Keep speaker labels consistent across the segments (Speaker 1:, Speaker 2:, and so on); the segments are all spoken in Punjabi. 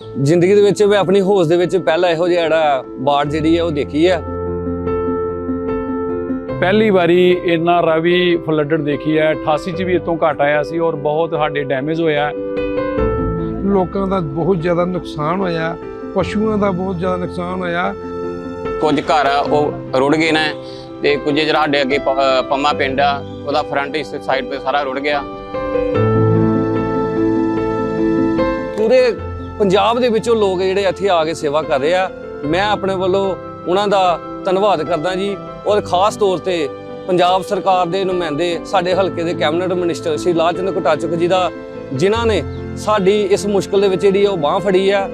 Speaker 1: ਜ਼ਿੰਦਗੀ ਦੇ ਵਿੱਚ ਮੈਂ ਆਪਣੀ ਹੋਸ਼ ਦੇ ਵਿੱਚ ਪਹਿਲਾ ਇਹੋ ਜਿਹਾ ਜਿਹੜਾ ਬਾੜ ਜਿਹੜੀ ਹੈ ਉਹ ਦੇਖੀ ਹੈ।
Speaker 2: ਪਹਿਲੀ ਵਾਰੀ ਇੰਨਾ ਰਵੀ ਫਲੱਡਡ ਦੇਖੀ ਹੈ। 88 ਚ ਵੀ ਇਤੋਂ ਘਟ ਆਇਆ ਸੀ ਔਰ ਬਹੁਤ ਸਾਡੇ ਡੈਮੇਜ ਹੋਇਆ।
Speaker 3: ਲੋਕਾਂ ਦਾ ਬਹੁਤ ਜ਼ਿਆਦਾ ਨੁਕਸਾਨ ਹੋਇਆ। ਪਸ਼ੂਆਂ ਦਾ ਬਹੁਤ ਜ਼ਿਆਦਾ ਨੁਕਸਾਨ ਹੋਇਆ।
Speaker 4: ਕੁਝ ਘਰ ਆ ਉਹ ਰੁੜ ਗਏ ਨੇ ਤੇ ਕੁਝ ਜਿਹੜਾ ਸਾਡੇ ਅੱਗੇ ਪੰਮਾ ਪਿੰਡ ਆ ਉਹਦਾ ਫਰੰਟ ਇਸ ਸਾਈਡ ਤੇ ਸਾਰਾ ਰੁੜ ਗਿਆ।
Speaker 1: ਪੂਰੇ ਪੰਜਾਬ ਦੇ ਵਿੱਚੋਂ ਲੋਕ ਜਿਹੜੇ ਇੱਥੇ ਆ ਕੇ ਸੇਵਾ ਕਰ ਰਹੇ ਆ, ਮੈਂ ਆਪਣੇ ਵੱਲੋਂ ਉਹਨਾਂ ਦਾ ਧੰਨਵਾਦ ਕਰਦਾ ਜੀ। ਔਰ ਖਾਸ ਤੌਰ ਤੇ ਪੰਜਾਬ ਸਰਕਾਰ ਦੇ ਨੁਮਾਇੰਦੇ ਸਾਡੇ ਹਲਕੇ ਦੇ ਕੈਬਨਿਟ ਮਿਨਿਸਟਰ ਸ਼੍ਰੀ ਲਾਲਚੰਦ ਕਟਾਚਕ ਜੀ ਦਾ, ਜਿਨ੍ਹਾਂ ਨੇ ਸਾਡੀ ਇਸ ਮੁਸ਼ਕਲ ਦੇ ਵਿੱਚ ਜਿਹੜੀ ਉਹ ਬਾਹ ਫੜੀ ਆ।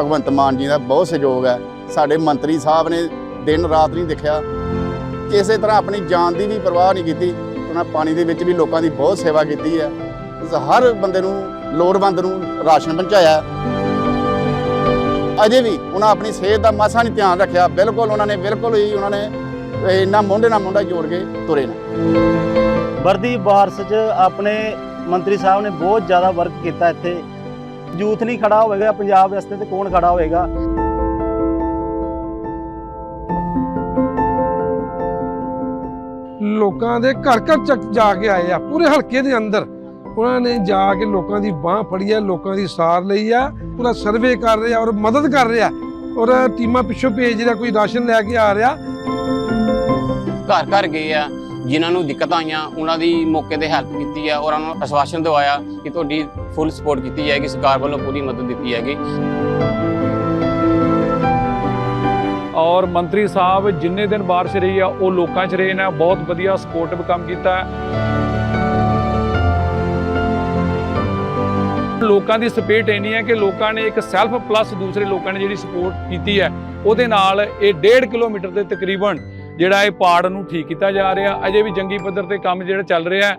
Speaker 5: ਭਗਵੰਤ ਮਾਨ ਜੀ ਦਾ ਬਹੁਤ ਸਹਿਯੋਗ ਹੈ। ਸਾਡੇ ਮੰਤਰੀ ਸਾਹਿਬ ਨੇ ਦਿਨ ਰਾਤ ਨਹੀਂ ਦੇਖਿਆ। ਕਿਸੇ ਤਰ੍ਹਾਂ ਆਪਣੀ ਜਾਨ ਦੀ ਵੀ ਪਰਵਾਹ ਨਹੀਂ ਕੀਤੀ। ਉਹਨਾਂ ਪਾਣੀ ਦੇ ਵਿੱਚ ਵੀ ਲੋਕਾਂ ਦੀ ਬਹੁਤ ਸੇਵਾ ਕੀਤੀ ਹੈ। ਹਰ ਬੰਦੇ ਨੂੰ ਲੋੜਵੰਦ ਨੂੰ ਰਾਸ਼ਨ ਪਹੁੰਚਾਇਆ। ਅਜੇ ਵੀ ਉਹਨਾਂ ਆਪਣੀ ਸਿਹਤ ਦਾ ਮਾਸਾ ਨਹੀਂ ਧਿਆਨ ਰੱਖਿਆ। ਬਿਲਕੁਲ ਉਹਨਾਂ ਨੇ ਬਿਲਕੁਲ ਹੀ ਉਹਨਾਂ ਨੇ ਇੰਨਾ ਮੋਢੇ ਨਾਲ ਮੋਢਾ ਜੋੜ ਕੇ ਤੁਰੇ ਨੇ।
Speaker 6: ਵਰਦੀ ਬਾਰਸ 'ਚ ਆਪਣੇ ਮੰਤਰੀ ਸਾਹਿਬ ਨੇ ਬਹੁਤ ਜ਼ਿਆਦਾ ਵਰਕ ਕੀਤਾ ਇੱਥੇ। ਯੂਥ ਨਹੀਂ ਖੜਾ ਹੋਵੇਗਾ ਪੰਜਾਬ ਵਾਸਤੇ ਤੇ ਕੌਣ ਖੜਾ ਹੋਵੇਗਾ?
Speaker 3: ਲੋਕਾਂ ਦੇ ਘਰ ਘਰ ਚੱਕ ਜਾ ਕੇ ਆਏ ਆ ਪੂਰੇ ਹਲਕੇ ਦੇ ਅੰਦਰ। ਉਹਨਾਂ ਨੇ ਜਾ ਕੇ ਲੋਕਾਂ ਦੀ ਬਾਹ ਫੜੀ ਆ ਲੋਕਾਂ ਦੀ ਸਾਰ ਲਈ ਆ ਪੂਰਾ ਸਰਵੇ ਕਰ ਰਹੇ ਆ ਔਰ ਮਦਦ ਕਰ ਰਹੇ। ਆ ਔਰ ਟੀਮਾਂ ਪਿੱਛੋਂ ਭੇਜ ਰਿਹਾ ਕੋਈ ਰਾਸ਼ਨ ਲੈ ਕੇ ਆ ਰਿਹਾ।
Speaker 4: ਘਰ ਘਰ ਗਏ ਆ ਜਿਨ੍ਹਾਂ ਨੂੰ ਦਿੱਕਤਾਂ ਆਈਆਂ ਉਹਨਾਂ ਦੀ ਮੌਕੇ ਤੇ ਹੈਲਪ ਕੀਤੀ ਆ ਔਰ ਉਹਨਾਂ ਨੂੰ ਆਸ਼ਵਾਸਨ ਦਿਵਾਇਆ ਕਿ ਤੁਹਾਡੀ ਫੁੱਲ ਸਪੋਰਟ ਕੀਤੀ ਜਾਏਗੀ ਸਰਕਾਰ ਵੱਲੋਂ ਪੂਰੀ ਮਦਦ ਦਿੱਤੀ ਜਾਏਗੀ।
Speaker 2: ਔਰ ਮੰਤਰੀ ਸਾਹਿਬ ਜਿੰਨੇ ਦਿਨ ਬਾਰਿਸ਼ ਰਹੀ ਆ ਉਹ ਲੋਕਾਂ 'ਚ ਰਹੇ ਨੇ ਬਹੁਤ ਵਧੀਆ ਸਪੋਰਟਿਵ ਕੰਮ ਕੀਤਾ। ਲੋਕਾਂ ਦੀ ਸਪੇਟ ਇੰਨੀ ਹੈ ਕਿ ਲੋਕਾਂ ਨੇ ਇੱਕ ਸੈਲਫ ਪਲੱਸ ਦੂਸਰੇ ਲੋਕਾਂ ਨੇ ਜਿਹੜੀ ਸਪੋਰਟ ਕੀਤੀ ਹੈ, ਉਹਦੇ ਨਾਲ ਇਹ 1.5 ਕਿਲੋਮੀਟਰ ਦੇ ਤਕਰੀਬਨ ਜਿਹੜਾ ਇਹ ਪਾੜ ਨੂੰ ਠੀਕ ਕੀਤਾ ਜਾ ਰਿਹਾ। ਅਜੇ ਵੀ ਜੰਗੀ ਪੱਧਰ ਤੇ ਕੰਮ ਜਿਹੜਾ ਚੱਲ ਰਿਹਾ ਹੈ